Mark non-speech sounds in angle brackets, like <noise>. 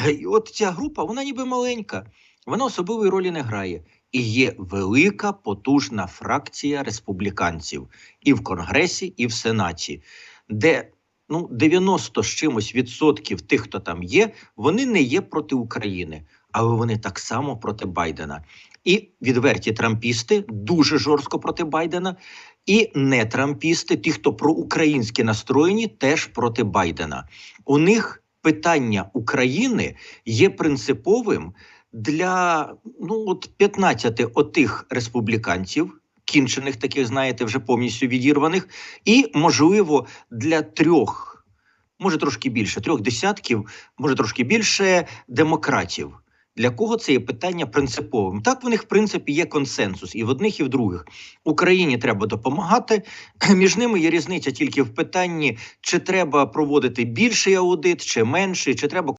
<laughs> І от ця група, вона ніби маленька, вона особливої ролі не грає. І є велика потужна фракція республіканців і в Конгресі, і в Сенаті, де ну 90 з чимось відсотків тих, хто там є, вони не є проти України, але вони так само проти Байдена. І відверті трампісти дуже жорстко проти Байдена, і не трампісти, ті, хто проукраїнські настроєні, теж проти Байдена. У них питання України є принциповим для ну от 15 отих республіканців. Кінчених таких, знаєте, вже повністю відірваних, і можливо для трьох, може трошки більше, трьох десятків, може трошки більше демократів. Для кого це є питання принциповим? Так, в них в принципі є консенсус і в одних, і в других. Україні треба допомагати. <clears throat> Між ними є різниця тільки в питанні, чи треба проводити більший аудит, чи менший, чи треба